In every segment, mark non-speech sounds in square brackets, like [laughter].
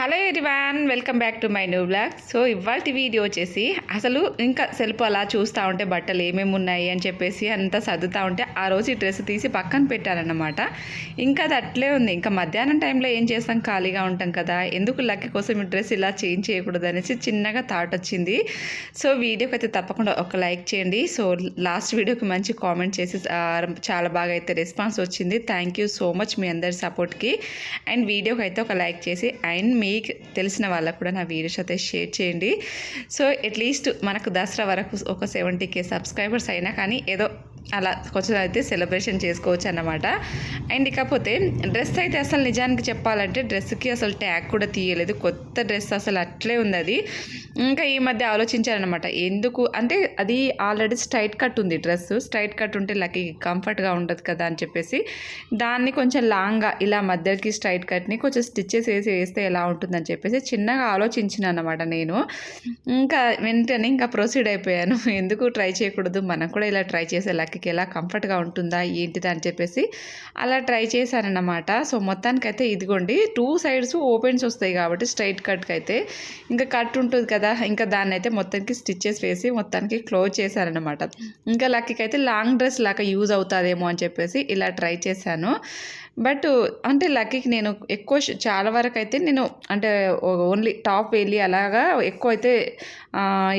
Hello everyone welcome back to my new blog so ఇవాళ video వచ్చేసి అసలు ఇంకా సెల్ఫ్ అలా చూస్తూ ఉంటే బట్టలు ఏమేమి ఉన్నాయి అని చెప్పేసి అంతా సర్దుతూ ఉంటే ఆ రోజు ఈ డ్రెస్ తీసి పక్కన పెట్టారన్నమాట. ఇంకా అది అట్లే ఉంది. ఇంకా మధ్యాహ్నం టైంలో ఏం చేస్తాం? ఖాళీగా ఉంటాం కదా. ఎందుకు లక్కీ కోసం ఈ డ్రెస్ ఇలా చేంజ్ చేయకూడదు అనేసి చిన్నగా థాట్ వచ్చింది. సో వీడియోకి అయితే తప్పకుండా ఒక లైక్ చేయండి. సో లాస్ట్ వీడియోకి మంచి కామెంట్ చేసి చాలా బాగా అయితే రెస్పాన్స్ వచ్చింది. థ్యాంక్ యూ సో మచ్ మీ అందరి సపోర్ట్కి అండ్ వీడియోకి అయితే ఒక లైక్ చేసి అండ్ మీ మీకు తెలిసిన వాళ్ళకు కూడా నా వీడియోస్ అయితే షేర్ చేయండి. సో అట్లీస్ట్ మనకు దసరా వరకు ఒక సెవెంటీ కే సబ్స్క్రైబర్స్ అయినా కానీ ఏదో అలా కొంచెం అయితే సెలబ్రేషన్ చేసుకోవచ్చు అన్నమాట అండ్ ఇకపోతే డ్రెస్ అయితే అసలు నిజానికి చెప్పాలంటే డ్రెస్కి అసలు ట్యాగ్ కూడా తీయలేదు. కొత్త డ్రెస్ అసలు అట్లే ఉంది అది ఇంకా ఈ మధ్య ఆలోచించారనమాట ఎందుకు? అంటే అది ఆల్రెడీ స్ట్రైట్ కట్ ఉంది డ్రెస్ స్ట్రైట్ కట్ ఉంటే లక్కీ కంఫర్ట్గా ఉండదు కదా అని చెప్పేసి దాన్ని కొంచెం లాంగ్గా ఇలా మధ్యకి స్ట్రైట్ కట్ని కొంచెం స్టిచ్చెస్ వేసి వేస్తే ఎలా ఉంటుందని చెప్పేసి చిన్నగా ఆలోచించిన అనమాట నేను. ఇంకా వెంటనే ఇంకా ప్రొసీడ్ అయిపోయాను. [laughs] ఎందుకు ట్రై చేయకూడదు? మనం కూడా ఇలా ట్రై చేసే లక్కీకి ఎలా కంఫర్ట్గా ఉంటుందా ఏంటిది అని చెప్పేసి అలా ట్రై చేశానన్నమాట. సో మొత్తానికైతే ఇదిగోండి టూ సైడ్స్ ఓపెన్స్ వస్తాయి కాబట్టి స్ట్రైట్ కట్కి అయితే ఇంకా కట్ ఉంటుంది కదా ఇంకా దాన్ని అయితే మొత్తానికి స్టిచ్చెస్ వేసి మొత్తానికి క్లోజ్ చేశారనమాట ఇంకా లక్కీకి అయితే లాంగ్ డ్రెస్ లాగా యూజ్ అవుతుందేమో అని చెప్పేసి ఇలా ట్రై చేశాను. బట్ అంటే లక్కీకి నేను ఎక్కువ చాలా వరకు అయితే నేను అంటే ఓన్లీ టాప్ వెళ్ళి అలాగా ఎక్కువ అయితే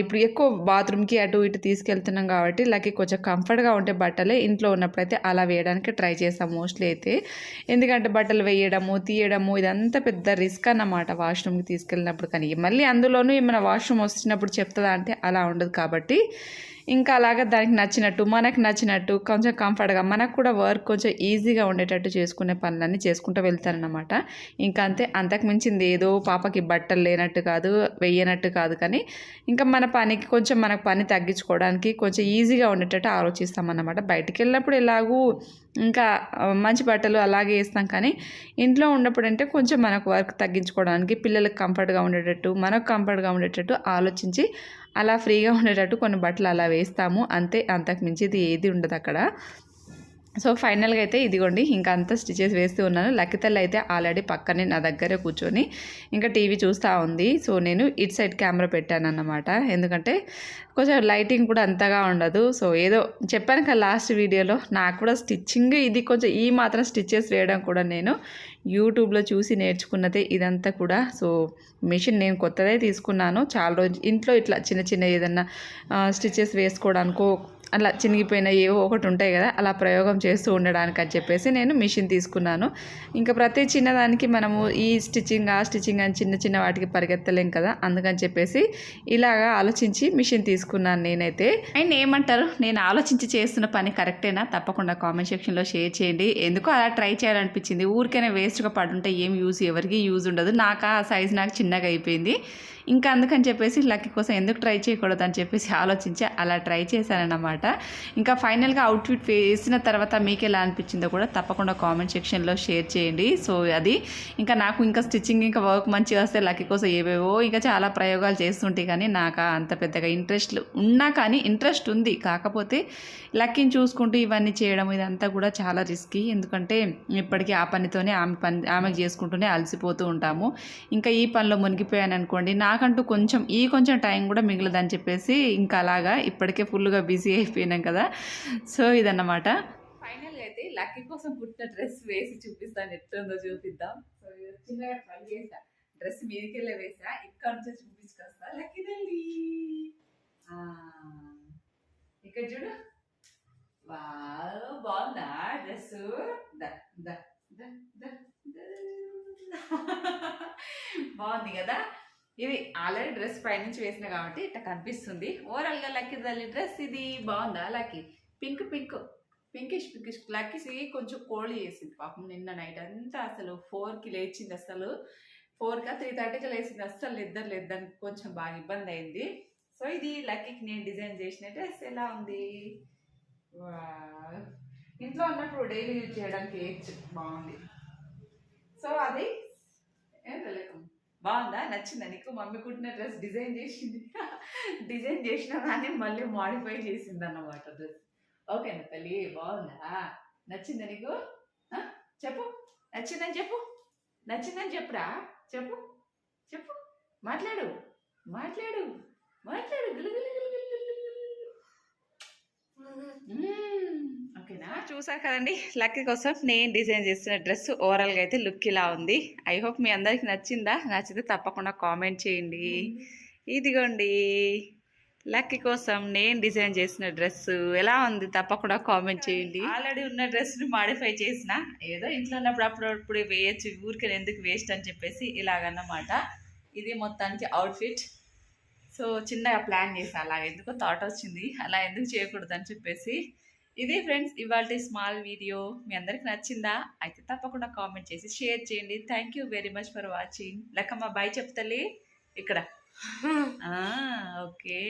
ఇప్పుడు ఎక్కువ బాత్రూమ్కి అటు ఇటు తీసుకెళ్తున్నాం కాబట్టి లక్కీ కొంచెం కంఫర్ట్గా ఉంటే బట్టలే ఇంట్లో ఉన్నప్పుడైతే అలా వేయడానికి ట్రై చేస్తాం మోస్ట్లీ అయితే. ఎందుకంటే బట్టలు వేయడము తీయడము ఇదంతా పెద్ద రిస్క్ అన్నమాట వాష్రూమ్కి తీసుకెళ్ళినప్పుడు కానీ. మళ్ళీ అందులోనూ ఏమైనా వాష్రూమ్ వచ్చినప్పుడు చెప్తుందా అంటే అలా ఉండదు కాబట్టి ఇంకా అలాగా దానికి నచ్చినట్టు మనకు నచ్చినట్టు కొంచెం కంఫర్ట్గా మనకు కూడా వర్క్ కొంచెం ఈజీగా ఉండేటట్టు చేసుకునే పనులన్నీ చేసుకుంటూ వెళ్తానన్నమాట ఇంకా అంతే అంతకు మించింది ఏదో పాపకి బట్టలు లేనట్టు కాదు వెయ్యనట్టు కాదు కానీ ఇంకా మన పనికి కొంచెం మనకు పని తగ్గించుకోవడానికి కొంచెం ఈజీగా ఉండేటట్టు ఆలోచిస్తామన్నమాట. బయటికి వెళ్ళినప్పుడు ఎలాగూ ఇంకా మంచి బట్టలు అలాగే వేస్తాం కానీ ఇంట్లో ఉన్నప్పుడు అంటే కొంచెం మనకు వర్క్ తగ్గించుకోవడానికి పిల్లలకు కంఫర్ట్గా ఉండేటట్టు మనకు కంఫర్ట్గా ఉండేటట్టు ఆలోచించి అలా ఫ్రీగా ఉండేటట్టు కొన్ని బట్టలు అలా వేస్తాము. అంతే అంతకు మించిది ఏది ఉండదు అక్కడ. సో ఫైనల్గా అయితే ఇదిగోండి ఇంకా అంతా స్టిచెస్ వేస్తూ ఉన్నాను. లక్కితల్లి అయితే ఆల్రెడీ పక్కనే నా దగ్గరే కూర్చొని ఇంకా టీవీ చూస్తూ ఉంది. సో నేను ఇట్ సైడ్ కెమెరా పెట్టాను అన్నమాట ఎందుకంటే కొంచెం లైటింగ్ కూడా అంతగా ఉండదు. సో ఏదో చెప్పాను కదా లాస్ట్ వీడియోలో నాకు కూడా స్టిచ్చింగ్ ఇది కొంచెం ఈ మాత్రం స్టిచెస్ వేయడం కూడా నేను యూట్యూబ్లో చూసి నేర్చుకున్నదే ఇదంతా కూడా. సో మిషన్ నేను కొత్తదే తీసుకున్నాను. చాలా రోజు ఇంట్లో ఇట్లా చిన్న చిన్న ఏదన్నా స్టిచెస్ వేసుకోవడానికో అలా చినిగిపోయిన ఏవో ఒకటి ఉంటాయి కదా అలా ప్రయోగం చేస్తూ ఉండడానికి అని చెప్పేసి నేను మిషన్ తీసుకున్నాను. ఇంకా ప్రతి చిన్నదానికి మనము ఈ స్టిచ్చింగ్ ఆ స్టిచ్చింగ్ అని చిన్న చిన్న వాటికి పరిగెత్తలేం కదా అందుకని చెప్పేసి ఇలాగా ఆలోచించి మిషన్ తీసుకున్నాను నేనైతే. అండ్ ఏమంటారు? నేను ఆలోచించి చేస్తున్న పని కరెక్టేనా? తప్పకుండా కామెంట్ సెక్షన్లో షేర్ చేయండి. ఎందుకో అలా ట్రై చేయాలనిపించింది. ఊరికైనా వేస్ట్గా పడుంటే ఏం యూజ్ ఎవరికి యూజ్ ఉండదు. నాకు ఆ సైజ్ నాకు చిన్నగా అయిపోయింది. ఇంకా అందుకని చెప్పేసి లక్కీ కోసం ఎందుకు ట్రై చేయకూడదు అని చెప్పేసి ఆలోచించి అలా ట్రై చేశానన్నమాట. ఇంకా ఫైనల్గా అవుట్ఫిట్ వేసిన తర్వాత మీకు ఎలా అనిపించిందో కూడా తప్పకుండా కామెంట్ సెక్షన్లో షేర్ చేయండి. సో అది ఇంకా నాకు ఇంకా స్టిచ్చింగ్ ఇంకా వర్క్ మంచిగా వస్తే లక్కీ కోసం ఏవేవో ఇంకా చాలా ప్రయోగాలు చేస్తుంటే కానీ నాకు అంత పెద్దగా ఇంట్రెస్ట్ ఉన్నా కానీ ఇంట్రెస్ట్ ఉంది. కాకపోతే లక్కీని చూసుకుంటూ ఇవన్నీ చేయడం ఇదంతా కూడా చాలా రిస్కీ ఎందుకంటే ఇప్పటికీ ఆ పనితోనే ఆమె పని ఆమెకు చేసుకుంటూనే అలసిపోతూ ఉంటాము. ఇంకా ఈ పనిలో మునిగిపోయాను అనుకోండి నాకంటూ కొంచెం ఈ కొంచెం టైం కూడా మిగలదని చెప్పేసి ఇంకా అలాగా ఇప్పటికే ఫుల్గా బిజీ అయిపోయినాం కదా. సో ఇదన్నమాట. ఫైనల్గా అయితే లక్కీ కోసం పుట్టిన డ్రెస్ వేసి చూపిస్తాను. ఎట్లుందో చూపిద్దాం. సో చిన్నగా ట్రై చేసా డ్రెస్ మీదకెళ్ళే వేసా ఇక్కడ నుంచి చూపించుకొస్తా. లక్కీ తల్లి ఆ, ఇక్కడ చూడు. వావ్ బాగుందా డ్రెస్ [laughs] బాగుంది కదా? ఇది ఆల్రెడీ డ్రెస్ పైనుంచి వేసిన కాబట్టి ఇట్లా కనిపిస్తుంది. ఓవరాల్గా లక్కీ తల్లి డ్రెస్ ఇది బాగుందా? Lucky pink pink pinkish pinkish లక్కీసి కొంచెం కోల్డ్ చేసింది. పాపం నిన్న నైట్ అంతా అసలు ఫోర్కి లేచింది అసలు. ఫోర్కా త్రీ థర్టీకి లేచింది. అస్సలు నిద్ర లేదని కొంచెం బాగా ఇబ్బంది అయింది. సో ఇది లక్కీకి నేను డిజైన్ చేసిన డ్రెస్ ఎలా ఉంది? ఇంట్లో ఉన్నప్పుడు డైలీ యూజ్ చేయడానికి వేయచ్చు బాగుంది. సో అది ఏం తెలియదు. బాగుందా? నచ్చిందా? నీకు మమ్మీ కుట్టిన డ్రెస్ డిజైన్ చేసింది. డిజైన్ చేసిన దాన్ని మళ్ళీ మాడిఫై చేసింది అన్నమాట డ్రెస్. ఓకేనా తల్లి బాగుందా? నచ్చిందా నీకు? చెప్పు. నచ్చిందని చెప్పు. నచ్చిందని చెప్పురా. చెప్పు. చెప్పు. మాట్లాడు. మాట్లాడు. మాట్లాడు. గులు గులు చూసారు కదండి? లక్కీ కోసం నేను డిజైన్ చేసిన డ్రెస్ ఓవరాల్గా అయితే లుక్ ఇలా ఉంది. ఐ హోప్ మీ అందరికి నచ్చిందా? నచ్చితే తప్పకుండా కామెంట్ చేయండి. ఇదిగోండి. లక్కీ కోసం నేను డిజైన్ చేసిన డ్రెస్ ఎలా ఉంది? తప్పకుండా కామెంట్ చేయండి. ఆల్రెడీ ఉన్న డ్రెస్ని మాడిఫై చేసిన. ఏదో ఇంట్లో ఉన్నప్పుడు అప్పుడప్పుడు వేయచ్చు. ఊరికే ఎందుకు వేస్ట్ అని చెప్పేసి ఇలాగన్నమాట. ఇది మొత్తానికి అవుట్ఫిట్ సో చిన్నగా ప్లాన్ చేసా అలా ఎందుకో థాట్ వచ్చింది. అలా ఎందుకు చేయకూడదు అని చెప్పేసి ఇది ఫ్రెండ్స్ ఇవాళ స్మాల్ వీడియో. మీ అందరికి నచ్చిందా? అయితే తప్పకుండా కామెంట్ చేసి షేర్ చేయండి. Thank you very much for watching Lekkamma bye చెప్తలే. ఇక్కడ. [laughs] ఓకే.